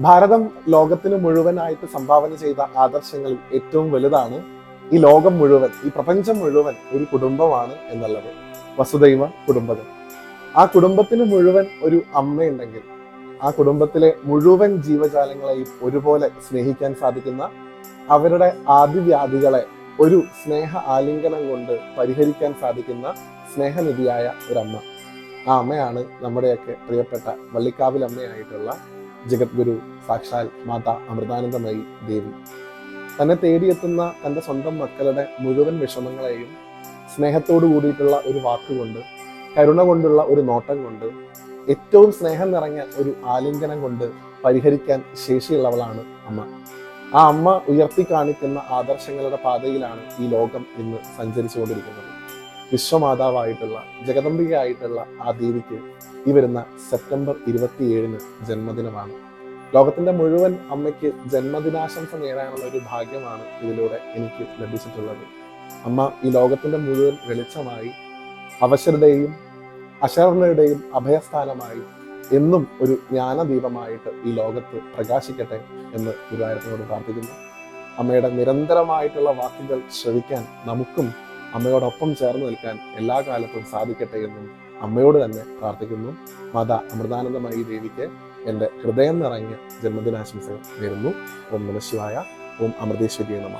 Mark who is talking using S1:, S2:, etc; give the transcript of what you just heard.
S1: ഭാരതം ലോകത്തിന് മുഴുവനായിട്ട് സംഭാവന ചെയ്ത ആദർശങ്ങളിൽ ഏറ്റവും വലുതാണ് ഈ ലോകം മുഴുവൻ ഈ പ്രപഞ്ചം മുഴുവൻ ഒരു കുടുംബമാണ് എന്നുള്ളത്. വസുദൈവ കുടുംബകം. ആ കുടുംബത്തിന് മുഴുവൻ ഒരു അമ്മയുണ്ടെങ്കിൽ ആ കുടുംബത്തിലെ മുഴുവൻ ജീവജാലങ്ങളെയും ഒരുപോലെ സ്നേഹിക്കാൻ സാധിക്കുന്ന അവരുടെ ആദിവ്യാധികളെ ഒരു സ്നേഹ ആലിംഗനം കൊണ്ട് പരിഹരിക്കാൻ സാധിക്കുന്ന സ്നേഹനിധിയായ ഒരമ്മ. ആ അമ്മയാണ് നമ്മുടെയൊക്കെ പ്രിയപ്പെട്ട വള്ളിക്കാവിൽ അമ്മയായിട്ടുള്ള ജഗദ്ഗുരു സാക്ഷാൽ മാതാ അമൃതാനന്ദമയി ദേവി. തന്നെ തേടിയെത്തുന്ന തന്റെ സ്വന്തം മക്കളുടെ മുഴുവൻ വിഷമങ്ങളെയും സ്നേഹത്തോടു കൂടിയിട്ടുള്ള ഒരു വാക്കുകൊണ്ട് കരുണ കൊണ്ടുള്ള ഒരു നോട്ടം കൊണ്ട് ഏറ്റവും സ്നേഹം നിറഞ്ഞ ഒരു ആലിംഗനം കൊണ്ട് പരിഹരിക്കാൻ ശേഷിയുള്ളവളാണ് അമ്മ. ആ അമ്മ ഉയർത്തി കാണിക്കുന്ന ആദർശങ്ങളുടെ പാതയിലാണ് ഈ ലോകം ഇന്ന് സഞ്ചരിച്ചുകൊണ്ടിരിക്കുന്നത്. വിശ്വമാതാവായിട്ടുള്ള ജഗദമ്പികയായിട്ടുള്ള ആ ദേവിക്ക് ഈ വരുന്ന സെപ്റ്റംബർ ഇരുപത്തിയേഴിന് ജന്മദിനമാണ്. ലോകത്തിന്റെ മുഴുവൻ അമ്മയ്ക്ക് ജന്മദിനാശംസ നേടാനുള്ള ഒരു ഭാഗ്യമാണ് ഇതിലൂടെ എനിക്ക് ലഭിച്ചിട്ടുള്ളത്. അമ്മ ഈ ലോകത്തിന്റെ മുഴുവൻ വെളിച്ചമായി അവശരുടെയും അശരണയുടെയും അഭയസ്ഥാനമായി എന്നും ഒരു ജ്ഞാനദീപമായിട്ട് ഈ ലോകത്ത് പ്രകാശിക്കട്ടെ എന്ന് ഗുരുവായൂരത്തിനോട് പ്രാർത്ഥിക്കുന്നു. അമ്മയുടെ നിരന്തരമായിട്ടുള്ള വാക്കുകൾ ശ്രവിക്കാൻ നമുക്കും അമ്മയോടൊപ്പം ചേർന്ന് നിൽക്കാൻ എല്ലാ കാലത്തും സാധിക്കട്ടെ എന്നും അമ്മയോട് തന്നെ പ്രാർത്ഥിക്കുന്നു. മാത അമൃതാനന്ദമായി ദേവിക്ക് എന്റെ ഹൃദയം നിറഞ്ഞ ജന്മദിനാശംസകൾ നേരുന്നു. ഓം നമശിവായ ഓം അമൃതേശ്വരി നമ.